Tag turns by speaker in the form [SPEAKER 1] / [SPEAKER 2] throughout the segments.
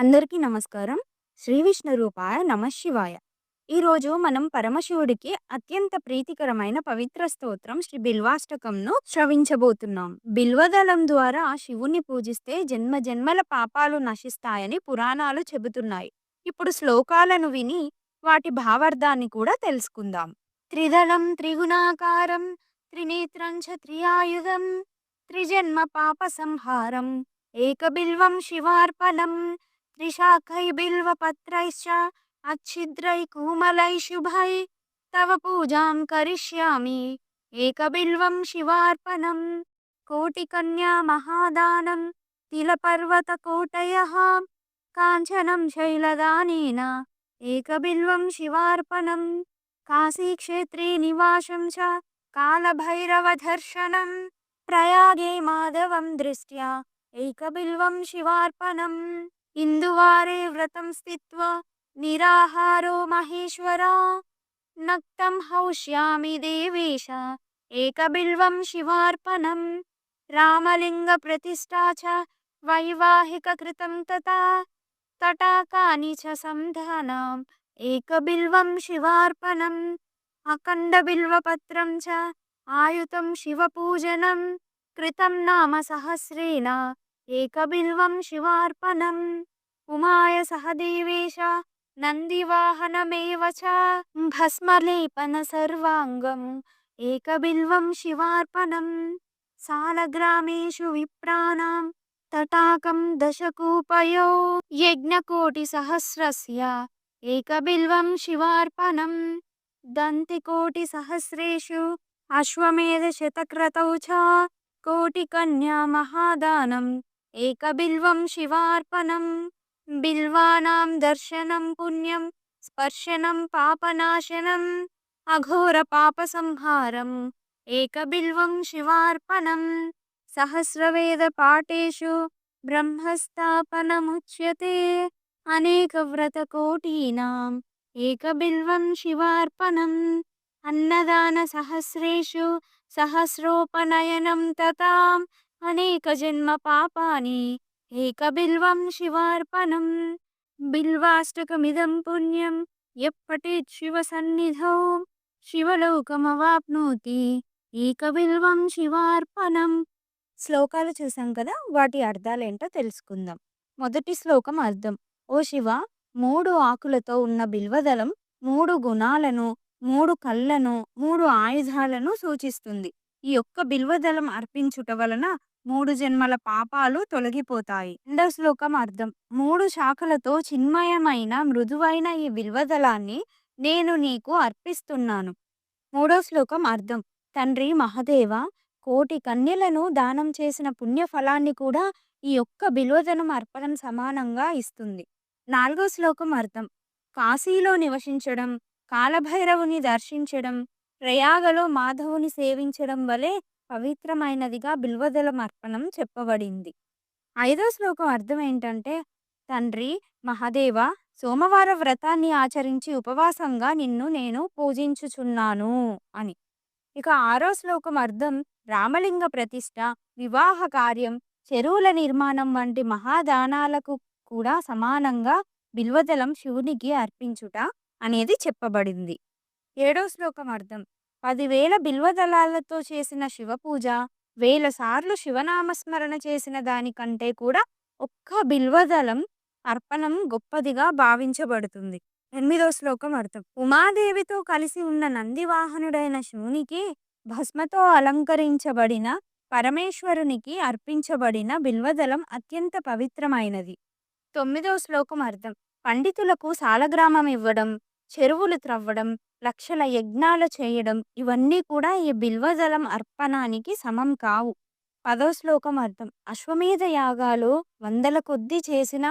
[SPEAKER 1] అందరికీ నమస్కారం. శ్రీ విష్ణు రూపాయ నమఃశివాయ. ఈరోజు మనం పరమశివుడికి అత్యంత ప్రీతికరమైన పవిత్ర స్తోత్రం శ్రీ బిల్వాష్టకంను శ్రవించబోతున్నాం. బిల్వదళం ద్వారా శివుని పూజిస్తే జన్మ జన్మల పాపాలు నశిస్తాయని పురాణాలు చెబుతున్నాయి. ఇప్పుడు శ్లోకాలను విని వాటి భావార్థాన్ని కూడా తెలుసుకుందాం. త్రిదళం త్రిగుణాకారం త్రినేత్రం చ త్రియాయుధం త్రిజన్మ పాప సంహారం ఏకబిల్వం శివార్పణం त्रिशाखैर्बिल्वपत्रैश्च अच्छिद्रैर्कूमलैः शुभ। तव पूजां करिष्यामि। एकबिल्वं शिवार्पणं कोटिकन्यामहादानं तिलपर्वतकोटयः, काञ्चनं शैलदानेन। एकबिल्वं काशी काशीक्षेत्रे निवासं च कालभैरवधर्शनं प्रयागे माधव दृष्ट्या। एकबिल्वं शिवार्पणम्। ఇందువారే వ్రతం స్థిత్వా నిరాహారో మహేశ్వరా. నక్తం హౌష్యామి దేవేశ ఏకబిల్వం శివార్పణం. రామలింగ ప్రతిష్టా చ వైవాహిక కృతం తథా తటాకాని చ సంధానాం ఏకబిల్వం శివార్పణం. అఖండ బిల్వపత్రం చ ఆయుతం శివపూజనం కృతం నామ సహస్రేణ ఏకబిల్వం శివార్పణం. ఉమాయ సహదేవేశ నందివాహనమేవ చ భస్మలేపన సర్వాంగం. ఏకబిల్వం శివార్పణం. సాలగ్రామేషు విప్రాణాం. తటాకం దశకూపయో. యజ్ఞకోటి సహస్రస్య. ఏకబిల్వం శివార్పణం. దంతికోటి సహస్రేషు. అశ్వమేధ శతక్రతౌ చ. కోటికన్యా మహాదానం. ఏకబిల్వం శివార్పణం బిల్వానాం దర్శనం పుణ్యం స్పర్శనం పాపనాశనం అఘోర పాప సంహారం ఏకబిల్వం శివార్పణం సహస్రవేద పాఠేషు బ్రహ్మస్థాపనముచ్యతే అనేక వ్రత కోటీనాం. ఏకబిల్వం శివార్పణం అన్నదాన సహస్రేషు సహస్రోపనయనం తథా అనేక జన్మ పాపాని ఏకబిల్వం శివార్పణం బిల్వాష్టకమిదం పుణ్యం ఎప్పటి శివ సన్నిధౌ శివలోకమవాప్నోతి ఏకబిల్వం శివార్పణం. శ్లోకాలు చూసాం కదా వాటి అర్థాలేంటో తెలుసుకుందాం. మొదటి శ్లోకం అర్థం. ఓ శివ మూడు ఆకులతో ఉన్న బిల్వదళం మూడు గుణాలను మూడు కళ్ళను మూడు ఆయుధాలను సూచిస్తుంది. ఈ యొక్క బిల్వదలం అర్పించుట వలన మూడు జన్మల పాపాలు తొలగిపోతాయి. రెండవ శ్లోకం అర్థం. మూడు శాఖలతో చిన్మయమైన మృదువైన ఈ బిల్వదళాన్ని నేను నీకు అర్పిస్తున్నాను. మూడో శ్లోకం అర్థం. తండ్రి మహదేవ కోటి కన్యలను దానం చేసిన పుణ్యఫలాన్ని కూడా ఈ ఒక్క బిల్వదనం అర్పణం సమానంగా ఇస్తుంది. నాలుగో శ్లోకం అర్థం. కాశీలో నివసించడం కాలభైరవుని దర్శించడం ప్రయాగలో మాధవుని సేవించడం వలె పవిత్రమైనదిగా బిల్వదలం అర్పణం చెప్పబడింది. ఐదో శ్లోకం అర్థం ఏంటంటే తండ్రి మహాదేవ సోమవార వ్రతాన్ని ఆచరించి ఉపవాసంగా నిన్ను నేను పూజించుచున్నాను అని. ఇక ఆరో శ్లోకం అర్థం రామలింగ ప్రతిష్ట వివాహ కార్యం చెరువుల నిర్మాణం వంటి మహాదానాలకు కూడా సమానంగా బిల్వదలం శివునికి అర్పించుట అనేది చెప్పబడింది. ఏడో శ్లోకం అర్థం పదివేల బిల్వదళాలతో చేసిన శివపూజ వేల సార్లు శివనామస్మరణ చేసిన దానికంటే కూడా ఒక్క బిల్వదళం అర్పణం గొప్పదిగా భావించబడుతుంది. ఎనిమిదో శ్లోకం అర్థం. ఉమాదేవితో కలిసి ఉన్న నందివాహనుడైన శివునికి భస్మతో అలంకరించబడిన పరమేశ్వరునికి అర్పించబడిన బిల్వదళం అత్యంత పవిత్రమైనది. తొమ్మిదో శ్లోకం అర్థం. పండితులకు సాలగ్రామం ఇవ్వడం చెరువులు త్రవ్వడం లక్షల యజ్ఞాలు చేయడం ఇవన్నీ కూడా ఈ బిల్వదళం అర్పణానికి సమం కావు. పదో శ్లోకం అర్థం. అశ్వమేధ యాగాలు వందల కొద్దీ చేసిన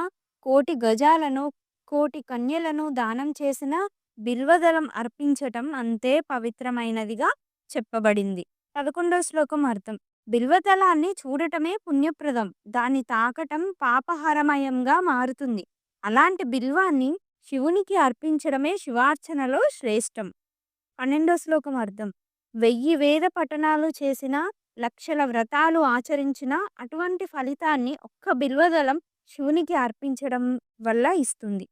[SPEAKER 1] కోటి గజాలను కోటి కన్యలను దానం చేసిన బిల్వదళం అర్పించటం అంతే పవిత్రమైనదిగా చెప్పబడింది. పదకొండో శ్లోకం అర్థం. బిల్వదలాన్ని చూడటమే పుణ్యప్రదం. దాన్ని తాకటం పాపహరమయంగా మారుతుంది. అలాంటి బిల్వాన్ని శివునికి అర్పించడమే శివార్చనలో శ్రేష్టం పన్నెండో శ్లోకం అర్థం వెయ్యి వేద పఠనాలు చేసిన లక్షల వ్రతాలు ఆచరించిన అటువంటి ఫలితాన్ని ఒక్క బిల్వదళం శివునికి అర్పించడం వల్ల ఇస్తుంది.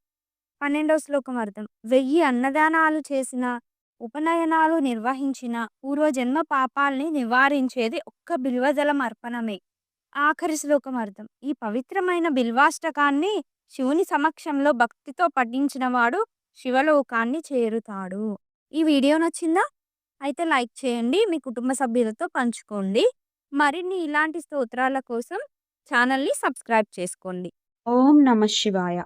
[SPEAKER 1] పన్నెండవ శ్లోకం అర్థం వెయ్యి అన్నదానాలు చేసిన ఉపనయనాలు నిర్వహించిన పూర్వజన్మ పాపాల్ని నివారించేది ఒక్క బిల్వదళం అర్పణమే. ఆఖరి శ్లోకం అర్థం ఈ పవిత్రమైన బిల్వాష్టకాన్ని శివుని సమక్షంలో భక్తితో పఠించిన వాడు శివలోకాన్ని చేరుతాడు. ఈ వీడియో నచ్చిందా? అయితే లైక్ చేయండి. మీ కుటుంబ సభ్యులతో పంచుకోండి. మరిన్ని ఇలాంటి స్తోత్రాల కోసం ఛానల్‌ని సబ్స్క్రైబ్ చేసుకోండి.
[SPEAKER 2] ఓం నమ శివాయ